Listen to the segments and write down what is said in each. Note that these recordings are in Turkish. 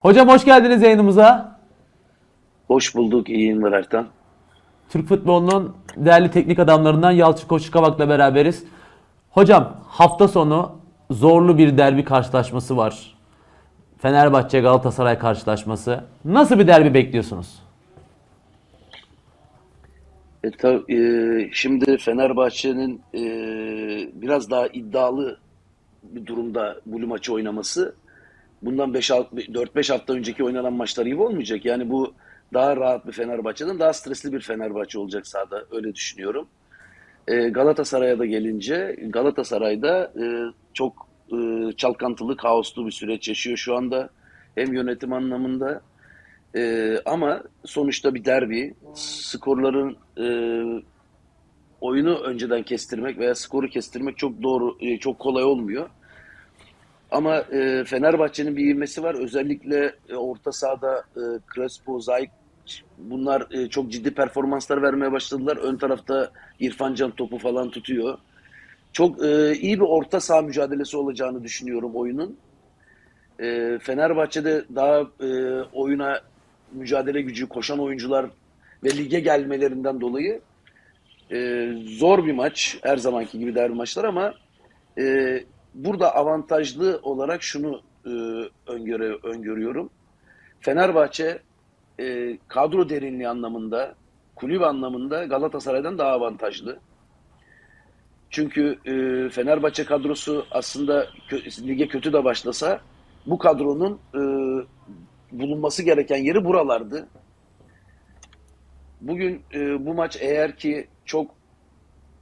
Hocam hoş geldiniz yayınımıza. Hoş bulduk, iyi yayınlar Ertan. Türk futbolunun değerli teknik adamlarından Yalçın Koçukavak'la beraberiz. Hocam hafta sonu zorlu bir derbi karşılaşması var. Fenerbahçe Galatasaray karşılaşması. Nasıl bir derbi bekliyorsunuz? E, tab- e, şimdi Fenerbahçe'nin e, biraz daha iddialı bir durumda bu maçı oynaması bundan 4-5 hafta önceki oynanan maçlar gibi olmayacak. Yani bu daha rahat bir Fenerbahçe'den daha stresli bir Fenerbahçe olacak sahada öyle düşünüyorum. E, Galatasaray'a da gelince Galatasaray'da e, çok e, çalkantılı, kaoslu bir süreç yaşıyor şu anda. Hem yönetim anlamında e, ama sonuçta bir derbi. Skorların e, oyunu önceden kestirmek veya skoru kestirmek çok doğru, e, çok kolay olmuyor. Ama e, Fenerbahçe'nin bir ivmesi var. Özellikle e, orta sahada e, Crespo, Zayk bunlar e, çok ciddi performanslar vermeye başladılar. Ön tarafta İrfan Can topu falan tutuyor. Çok e, iyi bir orta saha mücadelesi olacağını düşünüyorum oyunun. E, Fenerbahçe'de daha e, oyuna mücadele gücü koşan oyuncular ve lige gelmelerinden dolayı e, zor bir maç. Her zamanki gibi derbi maçlar ama e, burada avantajlı olarak şunu e, öngöre, öngörüyorum. Fenerbahçe e, kadro derinliği anlamında, kulüp anlamında Galatasaray'dan daha avantajlı. Çünkü e, Fenerbahçe kadrosu aslında kö- lige kötü de başlasa bu kadronun e, bulunması gereken yeri buralardı. Bugün e, bu maç eğer ki çok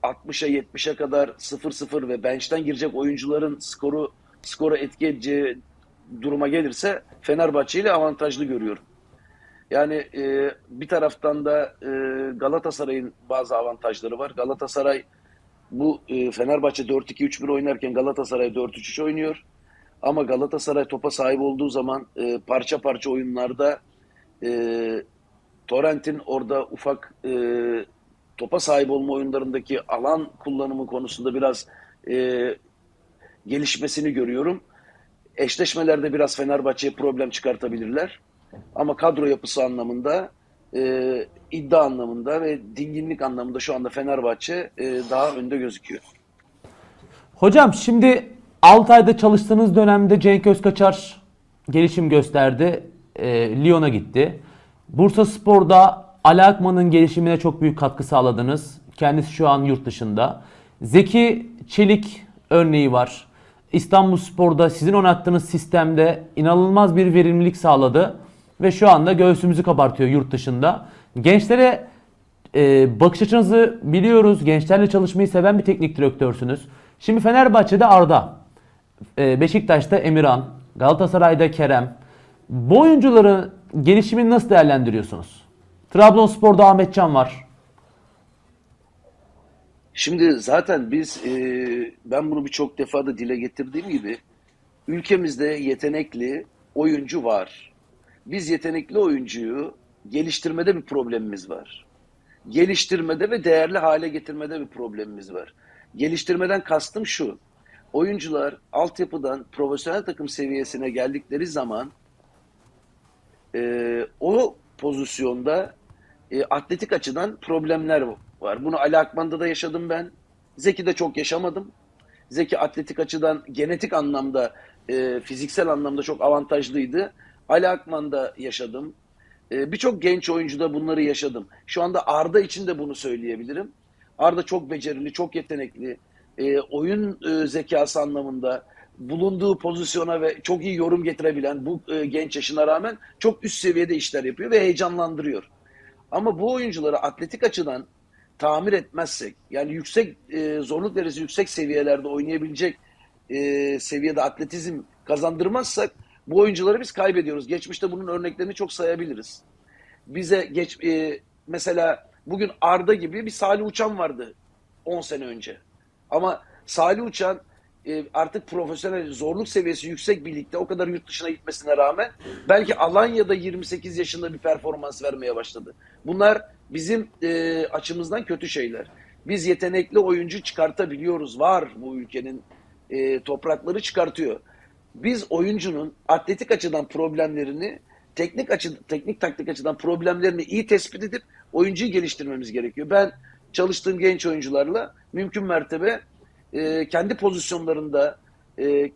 60'a 70'e kadar 0-0 ve bench'ten girecek oyuncuların skoru skoru etki edeceği duruma gelirse Fenerbahçe ile avantajlı görüyorum. Yani e, bir taraftan da e, Galatasaray'ın bazı avantajları var. Galatasaray bu e, Fenerbahçe 4-2-3-1 oynarken Galatasaray 4-3-3 oynuyor. Ama Galatasaray topa sahip olduğu zaman e, parça parça oyunlarda e, Torrent'in orada ufak e, topa sahip olma oyunlarındaki alan kullanımı konusunda biraz e, gelişmesini görüyorum. Eşleşmelerde biraz Fenerbahçe'ye problem çıkartabilirler. Ama kadro yapısı anlamında, e, iddia anlamında ve dinginlik anlamında şu anda Fenerbahçe e, daha önde gözüküyor. Hocam şimdi 6 ayda çalıştığınız dönemde Cenk Özkaçar gelişim gösterdi. E, Lyon'a gitti. Bursa Spor'da Ali Akman'ın gelişimine çok büyük katkı sağladınız. Kendisi şu an yurt dışında. Zeki Çelik örneği var. İstanbul Spor'da sizin oynattığınız sistemde inanılmaz bir verimlilik sağladı. Ve şu anda göğsümüzü kabartıyor yurt dışında. Gençlere e, bakış açınızı biliyoruz. Gençlerle çalışmayı seven bir teknik direktörsünüz. Şimdi Fenerbahçe'de Arda, e, Beşiktaş'ta Emirhan, Galatasaray'da Kerem. Bu oyuncuların gelişimini nasıl değerlendiriyorsunuz? Trabzonspor'da Ahmetcan var. Şimdi zaten biz, e, ben bunu birçok defa da dile getirdiğim gibi, ülkemizde yetenekli oyuncu var. Biz yetenekli oyuncuyu geliştirmede bir problemimiz var. Geliştirmede ve değerli hale getirmede bir problemimiz var. Geliştirmeden kastım şu, oyuncular altyapıdan profesyonel takım seviyesine geldikleri zaman e, o pozisyonda e, atletik açıdan problemler var. Bunu Ali Akman'da da yaşadım ben. Zeki'de çok yaşamadım. Zeki atletik açıdan genetik anlamda, e, fiziksel anlamda çok avantajlıydı. Ali Akman'da yaşadım. E, Birçok genç oyuncuda bunları yaşadım. Şu anda Arda için de bunu söyleyebilirim. Arda çok becerili, çok yetenekli. E, oyun e, zekası anlamında bulunduğu pozisyona ve çok iyi yorum getirebilen bu e, genç yaşına rağmen çok üst seviyede işler yapıyor ve heyecanlandırıyor. Ama bu oyuncuları atletik açıdan tamir etmezsek, yani yüksek e, zorluk derecesi yüksek seviyelerde oynayabilecek e, seviyede atletizm kazandırmazsak bu oyuncuları biz kaybediyoruz. Geçmişte bunun örneklerini çok sayabiliriz. Bize geç e, mesela bugün Arda gibi bir Salih Uçan vardı 10 sene önce. Ama Salih Uçan e, artık profesyonel zorluk seviyesi yüksek bir ligde o kadar yurt dışına gitmesine rağmen belki Alanya'da 28 yaşında bir performans vermeye başladı. Bunlar bizim e, açımızdan kötü şeyler. Biz yetenekli oyuncu çıkartabiliyoruz. Var bu ülkenin e, toprakları çıkartıyor. biz oyuncunun atletik açıdan problemlerini, teknik açı, teknik taktik açıdan problemlerini iyi tespit edip oyuncuyu geliştirmemiz gerekiyor. Ben çalıştığım genç oyuncularla mümkün mertebe e, kendi pozisyonlarında e,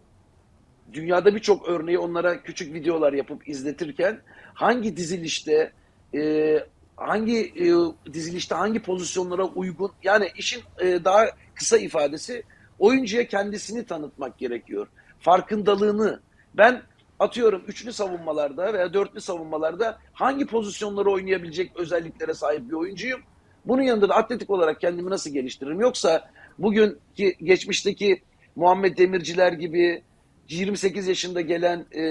dünyada birçok örneği onlara küçük videolar yapıp izletirken hangi dizilişte e, hangi e, dizilişte hangi pozisyonlara uygun yani işin e, daha kısa ifadesi oyuncuya kendisini tanıtmak gerekiyor. Farkındalığını ben atıyorum üçlü savunmalarda veya dörtlü savunmalarda hangi pozisyonları oynayabilecek özelliklere sahip bir oyuncuyum. Bunun yanında da atletik olarak kendimi nasıl geliştiririm? Yoksa bugünkü geçmişteki Muhammed Demirciler gibi 28 yaşında gelen e,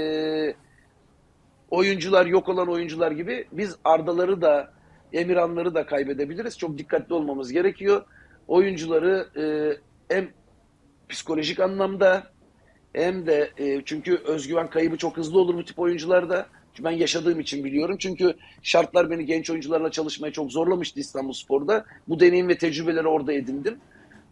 oyuncular, yok olan oyuncular gibi biz Ardaları da Emirhanları da kaybedebiliriz. Çok dikkatli olmamız gerekiyor. Oyuncuları e, hem psikolojik anlamda hem de e, çünkü özgüven kaybı çok hızlı olur bu tip oyuncularda. Ben yaşadığım için biliyorum. Çünkü şartlar beni genç oyuncularla çalışmaya çok zorlamıştı İstanbul Spor'da. Bu deneyim ve tecrübeleri orada edindim.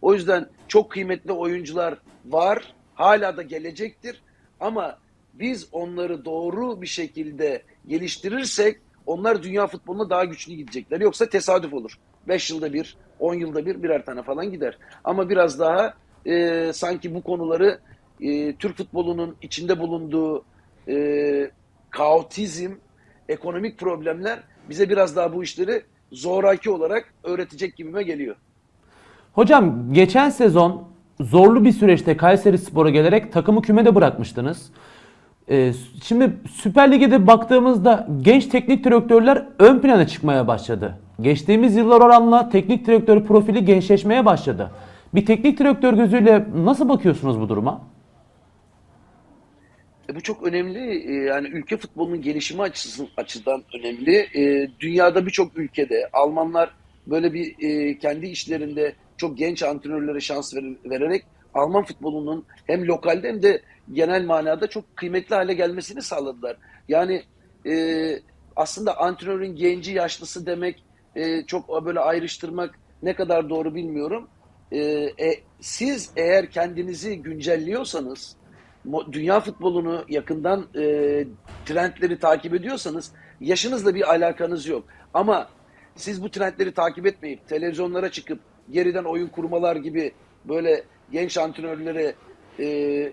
O yüzden çok kıymetli oyuncular var. Hala da gelecektir. Ama biz onları doğru bir şekilde geliştirirsek onlar dünya futboluna daha güçlü gidecekler. Yoksa tesadüf olur. 5 yılda bir, 10 yılda bir birer tane falan gider. Ama biraz daha e, sanki bu konuları e, Türk futbolunun içinde bulunduğu e, kaotizm, ekonomik problemler bize biraz daha bu işleri zoraki olarak öğretecek gibime geliyor. Hocam geçen sezon zorlu bir süreçte Kayseri Spor'a gelerek takımı kümede bırakmıştınız. Ee, şimdi Süper Lig'e baktığımızda genç teknik direktörler ön plana çıkmaya başladı. Geçtiğimiz yıllar oranla teknik direktör profili gençleşmeye başladı. Bir teknik direktör gözüyle nasıl bakıyorsunuz bu duruma? E, bu çok önemli. E, yani ülke futbolunun gelişimi açısından önemli. E, dünyada birçok ülkede Almanlar böyle bir e, kendi işlerinde çok genç antrenörlere şans ver- vererek Alman futbolunun hem lokalde hem de genel manada çok kıymetli hale gelmesini sağladılar. Yani e, aslında antrenörün genci yaşlısı demek e, çok böyle ayrıştırmak ne kadar doğru bilmiyorum. E, e, siz eğer kendinizi güncelliyorsanız dünya futbolunu yakından e, trendleri takip ediyorsanız yaşınızla bir alakanız yok. Ama siz bu trendleri takip etmeyip televizyonlara çıkıp geriden oyun kurmalar gibi böyle genç antrenörlere e,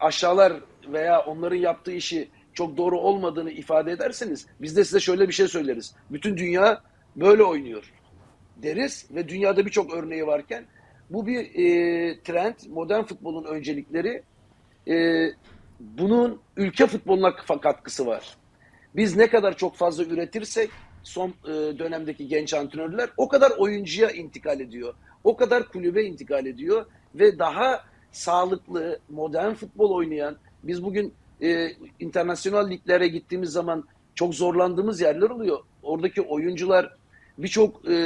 aşağılar veya onların yaptığı işi çok doğru olmadığını ifade ederseniz biz de size şöyle bir şey söyleriz. Bütün dünya böyle oynuyor deriz ve dünyada birçok örneği varken bu bir e, trend, modern futbolun öncelikleri e, bunun ülke futboluna katkısı var. Biz ne kadar çok fazla üretirsek son e, dönemdeki genç antrenörler o kadar oyuncuya intikal ediyor. O kadar kulübe intikal ediyor ve daha sağlıklı, modern futbol oynayan biz bugün e, internasyonel liglere gittiğimiz zaman çok zorlandığımız yerler oluyor. Oradaki oyuncular birçok e,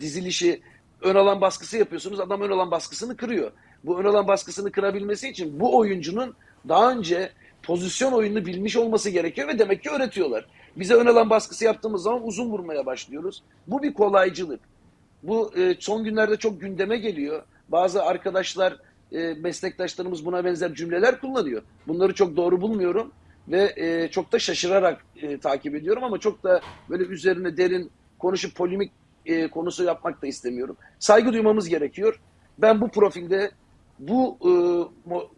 dizilişi ön alan baskısı yapıyorsunuz. Adam ön alan baskısını kırıyor. Bu ön alan baskısını kırabilmesi için bu oyuncunun daha önce pozisyon oyununu bilmiş olması gerekiyor ve demek ki öğretiyorlar. Bize ön alan baskısı yaptığımız zaman uzun vurmaya başlıyoruz. Bu bir kolaycılık. Bu e, son günlerde çok gündeme geliyor. Bazı arkadaşlar, e, meslektaşlarımız buna benzer cümleler kullanıyor. Bunları çok doğru bulmuyorum ve e, çok da şaşırarak e, takip ediyorum ama çok da böyle üzerine derin konuşup polemik e, konusu yapmak da istemiyorum. Saygı duymamız gerekiyor. Ben bu profilde, bu e, mo-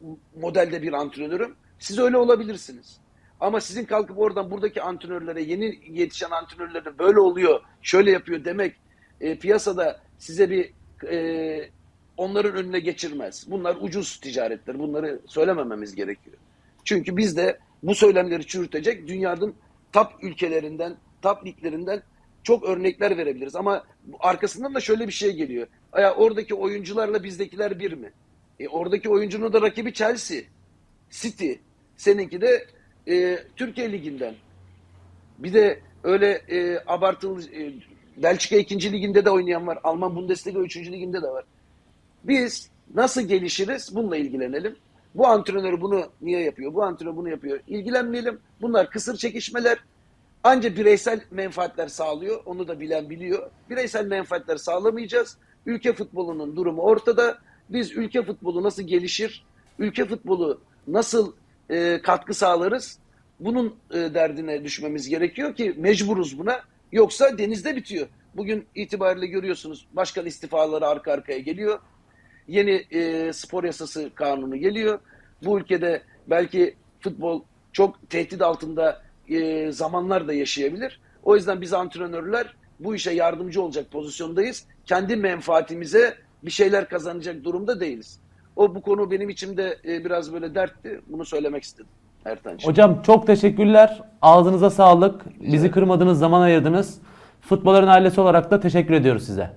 modelde bir antrenörüm. Siz öyle olabilirsiniz. Ama sizin kalkıp oradan buradaki antrenörlere, yeni yetişen antrenörlere böyle oluyor, şöyle yapıyor demek e, piyasada size bir e, onların önüne geçirmez. Bunlar ucuz ticaretler. Bunları söylemememiz gerekiyor. Çünkü biz de bu söylemleri çürütecek dünyanın top ülkelerinden, top liglerinden çok örnekler verebiliriz. Ama arkasından da şöyle bir şey geliyor. Ya oradaki oyuncularla bizdekiler bir mi? E, oradaki oyuncunun da rakibi Chelsea, City. Seninki de e, Türkiye Ligi'nden. Bir de öyle e, abartılı e, Belçika 2. liginde de oynayan var. Alman Bundesliga 3. liginde de var. Biz nasıl gelişiriz bununla ilgilenelim. Bu antrenör bunu niye yapıyor? Bu antrenör bunu yapıyor. İlgilenmeyelim. Bunlar kısır çekişmeler. Anca bireysel menfaatler sağlıyor. Onu da bilen biliyor. Bireysel menfaatler sağlamayacağız. Ülke futbolunun durumu ortada. Biz ülke futbolu nasıl gelişir? Ülke futbolu nasıl e, katkı sağlarız. Bunun e, derdine düşmemiz gerekiyor ki mecburuz buna. Yoksa denizde bitiyor. Bugün itibariyle görüyorsunuz başkan istifaları arka arkaya geliyor. Yeni e, spor yasası kanunu geliyor. Bu ülkede belki futbol çok tehdit altında e, zamanlar da yaşayabilir. O yüzden biz antrenörler bu işe yardımcı olacak pozisyondayız. Kendi menfaatimize bir şeyler kazanacak durumda değiliz. O bu konu benim içimde e, biraz böyle dertti. Bunu söylemek istedim Ertan'cığım. Hocam çok teşekkürler. Ağzınıza sağlık. Bizi kırmadınız, zaman ayırdınız. Futbolların ailesi olarak da teşekkür ediyoruz size.